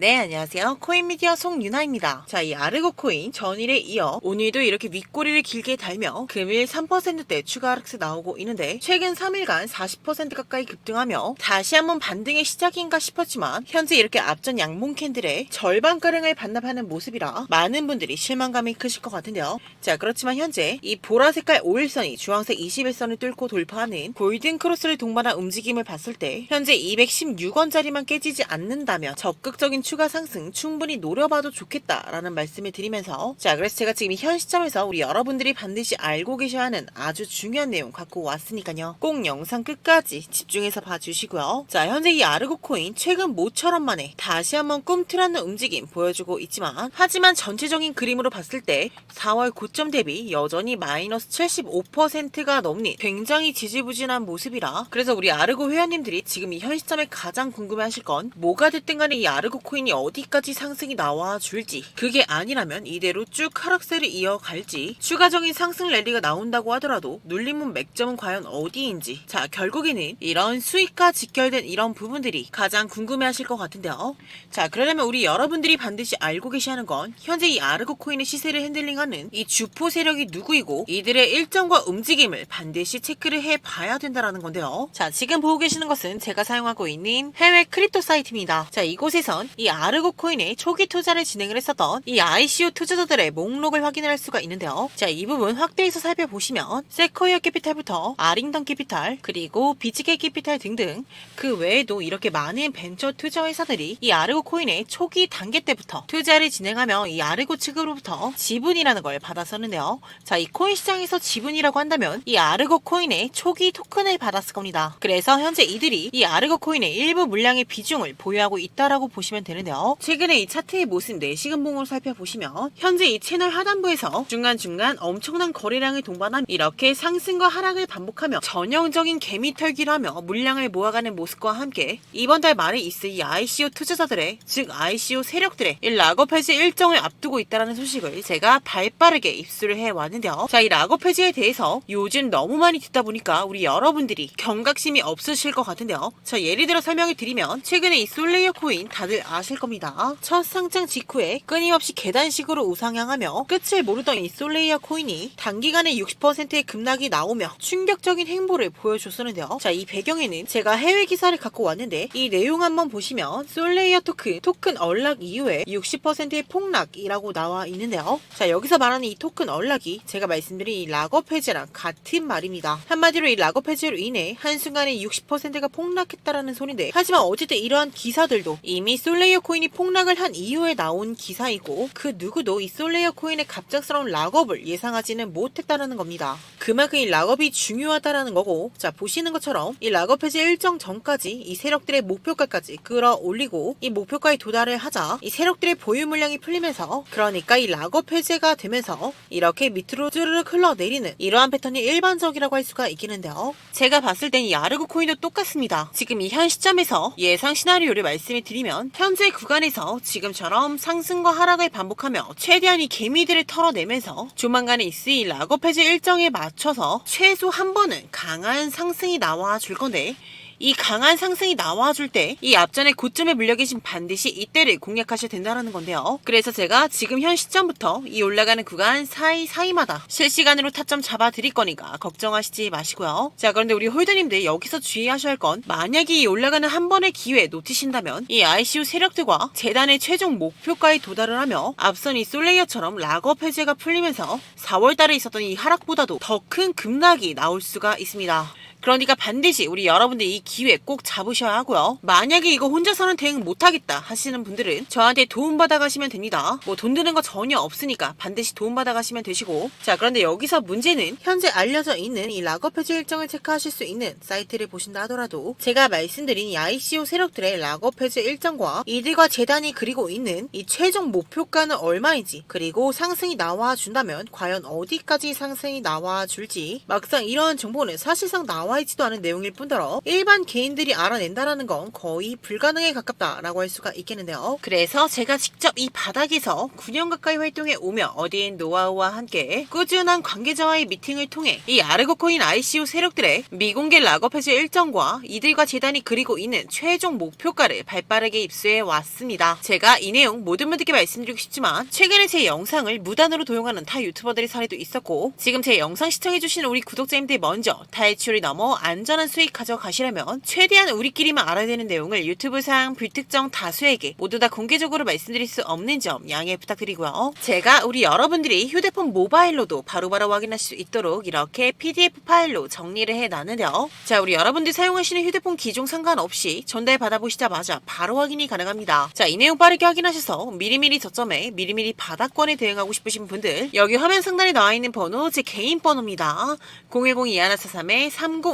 네, 안녕하세요. 코인미디어 송윤아입니다. 자, 이 아르고 코인 전일에 이어 오늘도 이렇게 윗꼬리를 길게 달며 금일 3%대 추가 하락세 나오고 있는데 최근 3일간 40% 가까이 급등하며 다시 한번 반등의 시작인가 싶었지만 현재 이렇게 앞전 양봉 캔들의 절반가량을 반납하는 모습이라 많은 분들이 실망감이 크실 것 같은데요. 자, 그렇지만 현재 이 보라 색깔 5일선이 주황색 21선을 뚫고 돌파하는 골든 크로스를 동반한 움직임을 봤을 때 현재 216원짜리만 깨지지 않는다면 적극적인 추가 상승 충분히 노려봐도 좋겠다라는 말씀을 드리면서 자 그래서 제가 지금 현 시점에서 우리 여러분들이 반드시 알고 계셔야 하는 아주 중요한 내용 갖고 왔으니까요. 꼭 영상 끝까지 집중해서 봐주시고요. 자 현재 이 아르고 코인 최근 모처럼 만에 다시 한번 꿈틀하는 움직임 보여주고 있지만 하지만 전체적인 그림으로 봤을 때 4월 고점 대비 여전히 마이너스 75%가 넘는 굉장히 지지부진한 모습이라 그래서 우리 아르고 회원님들이 지금 이 현 시점에 가장 궁금해하실 건 뭐가 됐든 간에 이 아르고 코인 이 어디까지 상승이 나와 줄지 그게 아니라면 이대로 쭉 하락세를 이어갈지 추가적인 상승 랠리가 나온다고 하더라도 눌림문 맥점은 과연 어디인지. 자 결국에는 이런 수익과 직결된 이런 부분들이 가장 궁금해하실 것 같은데요. 자 그러려면 우리 여러분들이 반드시 알고 계셔야 하는 건 현재 이 아르고 코인의 시세를 핸들링하는 이 주포 세력이 누구이고 이들의 일정과 움직임을 반드시 체크를 해봐야 된다라는 건데요. 자 지금 보고 계시는 것은 제가 사용하고 있는 해외 크립토 사이트입니다. 자 이곳에선 이 아르고 코인의 초기 투자를 진행을 했었던 이 ICO 투자자들의 목록을 확인을 할 수가 있는데요. 자, 이 부분 확대해서 살펴보시면 세코이어 캐피탈부터 아링던 캐피탈 그리고 비지케 캐피탈 등등 그 외에도 이렇게 많은 벤처 투자 회사들이 이 아르고 코인의 초기 단계 때부터 투자를 진행하며 이 아르고 측으로부터 지분이라는 걸 받았었는데요. 자, 이 코인 시장에서 지분이라고 한다면 이 아르고 코인의 초기 토큰을 받았을 겁니다. 그래서 현재 이들이 이 아르고 코인의 일부 물량의 비중을 보유하고 있다라고 보시면 되는데요. 최근에 이 차트의 모습 4시간봉으로 살펴보시면 현재 이 채널 하단부에서 중간중간 엄청난 거래량을 동반한 이렇게 상승과 하락을 반복하며 전형적인 개미털기를 하며 물량을 모아가는 모습과 함께 이번 달 말에 있을 이 ICO 투자자들의 즉 ICO 세력들의 이 락업 해지 일정을 앞두고 있다는 소식을 제가 발빠르게 입수를 해왔는데요. 자, 이 락업 해지에 대해서 요즘 너무 많이 듣다 보니까 우리 여러분들이 경각심이 없으실 것 같은데요. 자, 예를 들어 설명을 드리면 최근에 이 솔레이어 코인 다들 아실 겁니다. 첫 상장 직후에 끊임없이 계단식으로 우상향하며 끝을 모르던 이 솔레이어 코인이 단기간에 60%의 급락이 나오며 충격적인 행보를 보여줬었는데요. 자, 이 배경에는 제가 해외 기사를 갖고 왔는데 이 내용 한번 보시면 솔레이어 토큰, 토큰 언락 이후에 60%의 폭락이라고 나와 있는데요. 자, 여기서 말하는 이 토큰 언락이 제가 말씀드린 이 락업 해제랑 같은 말입니다. 한마디로 이 락업 해제로 인해 한순간에 60%가 폭락했다라는 소리인데 하지만 어쨌든 이러한 기사들도 이미 솔레이 어 코인이 폭락을 한 이후에 나온 기사이고 그 누구도 이 솔레이어 코인의 갑작스러운 락업을 예상하지는 못했다라는 겁니다. 그만큼 이 락업이 중요하다라는 거고 자 보시는 것처럼 이 락업 해제 일정 전까지 이 세력들의 목표가까지 끌어올리고 이 목표가에 도달을 하자 이 세력들의 보유 물량이 풀리면서 그러니까 이 락업 해제가 되면서 이렇게 밑으로 쭈르륵 흘러내리는 이러한 패턴이 일반적이라고 할 수가 있겠는데요. 제가 봤을 땐이 아르고 코인도 똑같습니다. 지금 이 현 시점에서 예상 시나리오를 말씀을 드리면 현재 구간에서 지금처럼 상승과 하락을 반복하며 최대한 이 개미들을 털어내면서 조만간에 있을 이 락업 해제 일정에 맞춰서 최소 한 번은 강한 상승이 나와 줄 건데 이 강한 상승이 나와줄 때 이 앞전에 고점에 물려 계신 반드시 이때를 공략하셔야 된다는 건데요. 그래서 제가 지금 현 시점부터 이 올라가는 구간 사이 사이마다 실시간으로 타점 잡아 드릴 거니까 걱정하시지 마시고요. 자 그런데 우리 홀더님들 여기서 주의하셔야 할 건 만약에 이 올라가는 한 번의 기회 놓치신다면 이 ICU 세력들과 재단의 최종 목표가에 도달을 하며 앞선 이 솔레이어처럼 락업 해제가 풀리면서 4월달에 있었던 이 하락보다도 더 큰 급락이 나올 수가 있습니다. 그러니까 반드시 우리 여러분들 이 기회 꼭 잡으셔야 하고요. 만약에 이거 혼자서는 대응 못하겠다 하시는 분들은 저한테 도움받아 가시면 됩니다. 뭐 돈 드는 거 전혀 없으니까 반드시 도움받아 가시면 되시고 자 그런데 여기서 문제는 현재 알려져 있는 이 락업 해지 일정을 체크하실 수 있는 사이트를 보신다 하더라도 제가 말씀드린 이 ICO 세력들의 락업 해지 일정과 이들과 재단이 그리고 있는 이 최종 목표가는 얼마인지 그리고 상승이 나와 준다면 과연 어디까지 상승이 나와 줄지 막상 이러한 정보는 사실상 나와 나와 있지도 않은 내용일 뿐더러 일반 개인들이 알아낸다라는 건 거의 불가능에 가깝다라고 할 수가 있겠는데요. 그래서 제가 직접 이 바닥에서 9년 가까이 활동해 오며 어디인 노하우와 함께 꾸준한 관계자와의 미팅을 통해 이 아르고코인 ICO 세력들의 미공개 락업 해제 일정과 이들과 재단이 그리고 있는 최종 목표가를 발빠르게 입수해 왔습니다. 제가 이 내용 모든 분들께 말씀드리고 싶지만 최근에 제 영상을 무단으로 도용하는 타 유튜버들의 사례도 있었고 지금 제 영상 시청해주시는 우리 구독자님들 먼저 탈출이 넘어 안전한 수익 가져가시려면 최대한 우리끼리만 알아야 되는 내용을 유튜브상 불특정 다수에게 모두 다 공개적으로 말씀드릴 수 없는 점 양해 부탁드리고요. 제가 우리 여러분들이 휴대폰 모바일로도 바로바로 확인하실 수 있도록 이렇게 PDF 파일로 정리를 해놨는데요. 자, 우리 여러분들 사용하시는 휴대폰 기종 상관없이 전달 받아보시자마자 바로 확인이 가능합니다. 자, 이 내용 빠르게 확인하셔서 미리미리 저점에 미리미리 바닥권에 대응하고 싶으신 분들 여기 화면 상단에 나와 있는 번호 제 개인 번호입니다.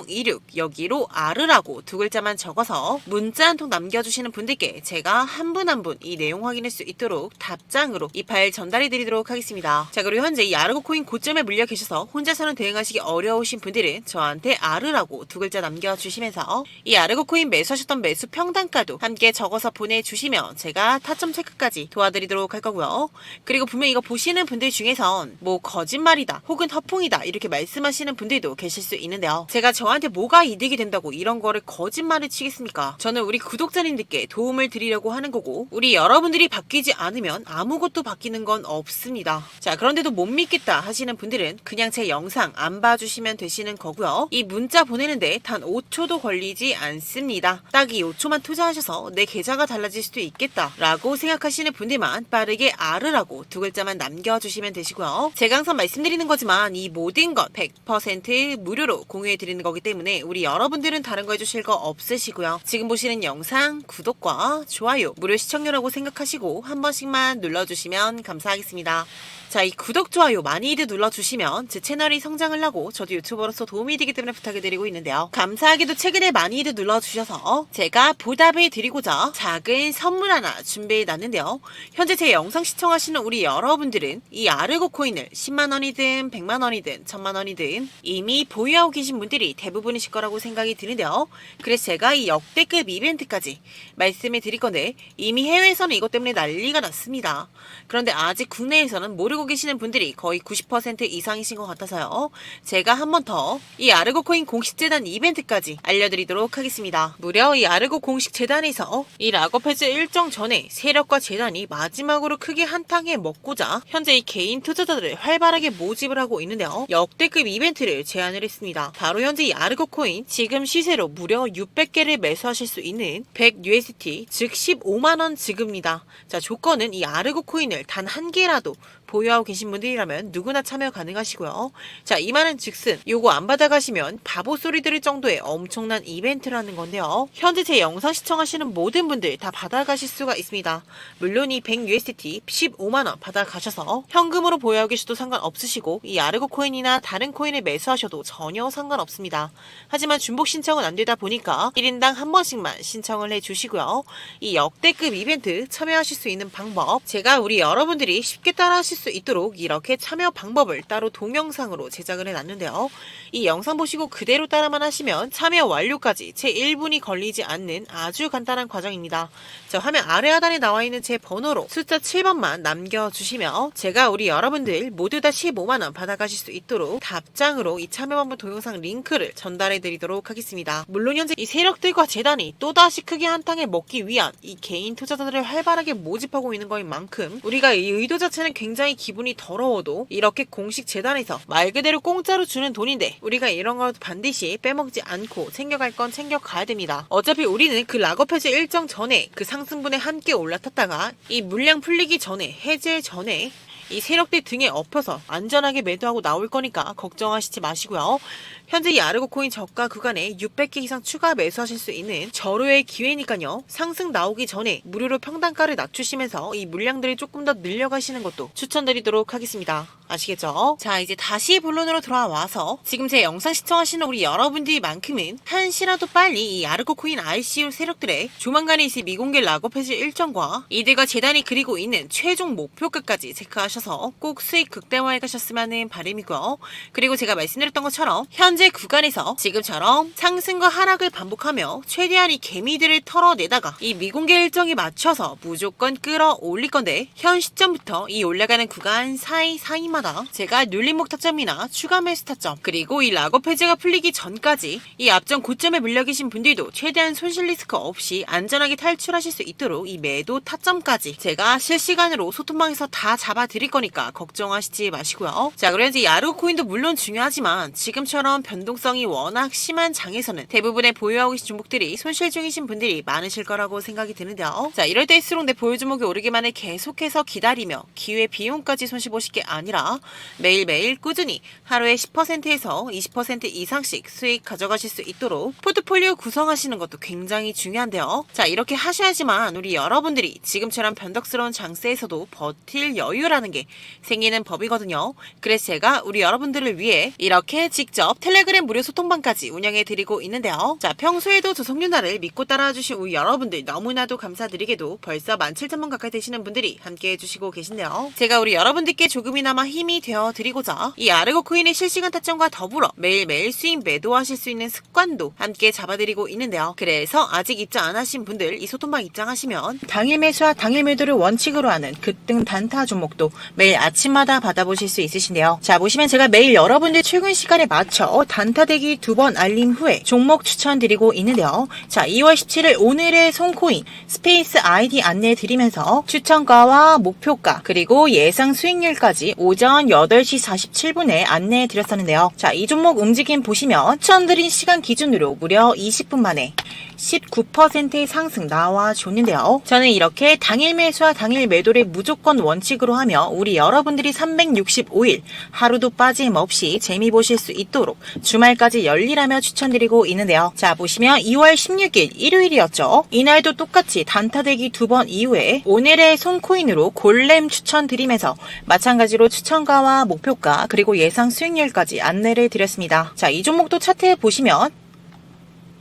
010-2143-3026 여기로 아르라고 두 글자만 적어서 문자 한 통 남겨주시는 분들께 제가 한 분 한 분 이 내용 확인할 수 있도록 답장으로 이 파일 전달해 드리도록 하겠습니다. 자 그리고 현재 이 아르고 코인 고점에 물려 계셔서 혼자서는 대응하시기 어려우신 분들은 저한테 아르라고 두 글자 남겨주시면서 이 아르고 코인 매수하셨던 매수 평단가도 함께 적어서 보내주시면 제가 타점 체크까지 도와드리도록 할 거고요. 그리고 분명 이거 보시는 분들 중에선 뭐 거짓말이다 혹은 허풍이다 이렇게 말씀하시는 분들도 계실 수 있는데요. 제가 저한테 뭐가 이득이 된다고 이런 거를 거짓말을 치겠습니까? 저는 우리 구독자님들께 도움을 드리려고 하는 거고 우리 여러분들이 바뀌지 않으면 아무것도 바뀌는 건 없습니다. 자 그런데도 못 믿겠다 하시는 분들은 그냥 제 영상 안 봐주시면 되시는 거고요. 이 문자 보내는데 단 5초도 걸리지 않습니다. 딱 이 5초만 투자하셔서 내 계좌가 달라질 수도 있겠다 라고 생각하시는 분들만 빠르게 아르라고 두 글자만 남겨주시면 되시고요. 제가 항상 말씀드리는 거지만 이 모든 것 100% 무료로 공유해 드리는 거기 때문에 우리 여러분들은 다른 거 해주실 거 없으시고요. 지금 보시는 영상 구독과 좋아요 무료 시청료라고 생각하시고 한 번씩만 눌러주시면 감사하겠습니다. 자, 이 구독, 좋아요 많이들 눌러주시면 제 채널이 성장을 하고 저도 유튜버로서 도움이 되기 때문에 부탁드리고 있는데요. 감사하게도 최근에 많이들 눌러주셔서 제가 보답을 드리고자 작은 선물 하나 준비해 놨는데요. 현재 제 영상 시청하시는 우리 여러분들은 이 아르고 코인을 10만원이든 100만원이든 1000만원이든 이미 보유하고 계신 분들이 대부분이실 거라고 생각이 드는데요. 그래서 제가 이 역대급 이벤트까지 말씀을 드릴 건데 이미 해외에서는 이것 때문에 난리가 났습니다. 그런데 아직 국내에서는 모르고 계시는 분들이 거의 90% 이상이신 것 같아서요. 제가 한 번 더 이 아르고 코인 공식 재단 이벤트까지 알려드리도록 하겠습니다. 무려 이 아르고 공식 재단에서 이 락업 해제 일정 전에 세력과 재단이 마지막으로 크게 한탕에 먹고자 현재 이 개인 투자자들을 활발하게 모집을 하고 있는데요. 역대급 이벤트를 제안을 했습니다. 바로 현재 이 아르고 코인 지금 시세로 무려 600개를 매수하실 수 있는 100UST 즉 15만 원 지급입니다. 자 조건은 이 아르고 코인을 단 한 개라도 보유하고 계신 분들이라면 누구나 참여 가능하시고요. 자, 이 말은 즉슨 요거 안 받아가시면 바보 소리 들을 정도의 엄청난 이벤트라는 건데요. 현재 제 영상 시청하시는 모든 분들 다 받아가실 수가 있습니다. 물론 이 100USDT 15만원 받아가셔서 현금으로 보유하고 계셔도 상관없으시고 이 아르고 코인이나 다른 코인을 매수하셔도 전혀 상관없습니다. 하지만 중복 신청은 안 되다 보니까 1인당 한 번씩만 신청을 해주시고요. 이 역대급 이벤트 참여하실 수 있는 방법 제가 우리 여러분들이 쉽게 따라하실 수 있도록 이렇게 참여 방법을 따로 동영상으로 제작을 해놨는데요. 이 영상 보시고 그대로 따라만 하시면 참여 완료까지 채 1분이 걸리지 않는 아주 간단한 과정입니다. 자, 화면 아래 하단에 나와 있는 제 번호로 숫자 7번만 남겨주시면 제가 우리 여러분들 모두 다 15만원 받아가실 수 있도록 답장으로 이 참여 방법 동영상 링크를 전달해 드리도록 하겠습니다. 물론 현재 이 세력들과 재단이 또다시 크게 한탕에 먹기 위한 이 개인 투자자들을 활발하게 모집하고 있는 거인 만큼 우리가 이 의도 자체는 굉장히 기분이 더러워도 이렇게 공식 재단에서 말 그대로 공짜로 주는 돈인데 우리가 이런 걸 반드시 빼먹지 않고 챙겨갈 건 챙겨가야 됩니다. 어차피 우리는 그 락업 해제 일정 전에 그 상승분에 함께 올라탔다가 이 물량 풀리기 전에 해제 전에 이 세력들 등에 엎혀서 안전하게 매도하고 나올 거니까 걱정하시지 마시고요. 현재 이 아르고 코인 저가 구간에 600개 이상 추가 매수하실 수 있는 절호의 기회니까요. 상승 나오기 전에 무료로 평단가를 낮추시면서 이 물량들을 조금 더 늘려가시는 것도 추천드리도록 하겠습니다. 아시겠죠? 자, 이제 다시 본론으로 돌아와서 지금 제 영상 시청하시는 우리 여러분들만큼은 한시라도 빨리 이 아르코 코인 ICO 세력들의 조만간에 있을 미공개 락업 해질 일정과 이들과 재단이 그리고 있는 최종 목표가까지 체크하셔서 꼭 수익 극대화해 가셨으면 하는 바람이고요. 그리고 제가 말씀드렸던 것처럼 현재 구간에서 지금처럼 상승과 하락을 반복하며 최대한 이 개미들을 털어내다가 이 미공개 일정에 맞춰서 무조건 끌어올릴 건데 현 시점부터 이 올라가는 구간 사이 사이 마다 제가 눌림목 타점이나 추가 매수 타점 그리고 이 락업 해제가 풀리기 전까지 이 앞전 고점에 물려 계신 분들도 최대한 손실 리스크 없이 안전하게 탈출하실 수 있도록 이 매도 타점까지 제가 실시간으로 소통방에서 다 잡아 드릴 거니까 걱정하시지 마시고요. 자, 그럼 이제 야르고 코인도 물론 중요하지만 지금처럼 변동성이 워낙 심한 장에서는 대부분의 보유하고 계신 종목들이 손실 중이신 분들이 많으실 거라고 생각이 드는데요. 자, 이럴 때일수록 내 보유 종목이 오르기만을 계속해서 기다리며 기회 비용까지 손실 보실 게 아니라 매일매일 꾸준히 하루에 10%에서 20% 이상씩 수익 가져가실 수 있도록 포트폴리오 구성하시는 것도 굉장히 중요한데요. 자, 이렇게 하셔야지만 우리 여러분들이 지금처럼 변덕스러운 장세에서도 버틸 여유라는 게 생기는 법이거든요. 그래서 제가 우리 여러분들을 위해 이렇게 직접 텔레그램 무료 소통방까지 운영해 드리고 있는데요. 자, 평소에도 조성윤 나를 믿고 따라와 주신 우리 여러분들 너무나도 감사드리게도 벌써 17,000번 가까이 되시는 분들이 함께 해주시고 계신데요. 제가 우리 여러분들께 조금이나마 힘이 되어 드리고자 이 아르고 코인의 실시간 타점과 더불어 매일매일 수익 매도하실 수 있는 습관도 함께 잡아드리고 있는데요. 그래서 아직 입장 안 하신 분들 이 소통방 입장하시면 당일 매수와 당일 매도를 원칙으로 하는 급등 단타 종목도 매일 아침마다 받아보실 수 있으신데요. 자 보시면 제가 매일 여러분들 출근 시간에 맞춰 단타 대기 두 번 알림 후에 종목 추천드리고 있는데요. 자 2월 17일 오늘의 손코인 스페이스 아이디 안내해 드리면서 추천가와 목표가 그리고 예상 수익률까지 오전 8시 47분에 안내해 드렸었는데요. 자 이 종목 움직임 보시면 추천드린 시간 기준으로 무려 20분 만에 19%의 상승 나와 줬는데요. 저는 이렇게 당일 매수와 당일 매도를 무조건 원칙으로 하며 우리 여러분들이 365일 하루도 빠짐없이 재미 보실 수 있도록 주말까지 열일하며 추천드리고 있는데요. 자 보시면 2월 16일 일요일이었죠. 이날도 똑같이 단타대기 두 번 이후에 오늘의 손코인으로 골렘 추천드리면서 마찬가지로 추천가와 목표가 그리고 예상 수익률까지 안내를 드렸습니다. 자 이 종목도 차트에 보시면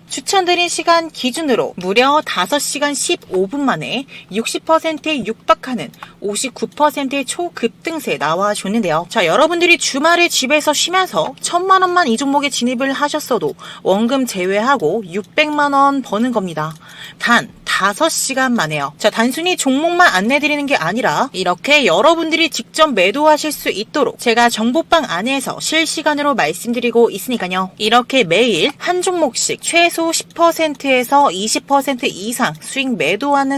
추천드린 시간 기준으로 무려 5시간 15분 만에 60%에 육박하는 59%의 초급등세 나와줬는데요. 자, 여러분들이 주말에 집에서 쉬면서 천만 원만 이 종목에 진입을 하셨어도 원금 제외하고 600만 원 버는 겁니다. 단 5시간 만에요. 자, 단순히 종목만 안내드리는 게 아니라 이렇게 여러분들이 직접 매도하실 수 있도록 제가 정보방 안에서 실시간으로 말씀드리고 있으니까요. 이렇게 매일 한 종목씩 최소 10%에서 20% 이상 수익 매도하는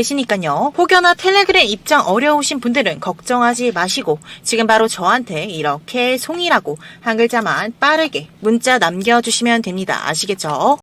계시니까요. 혹여나 텔레그램 입장 어려우신 분들은 걱정하지 마시고 지금 바로 저한테 이렇게 송이라고 한 글자만 빠르게 문자 남겨주시면 됩니다. 아시겠죠?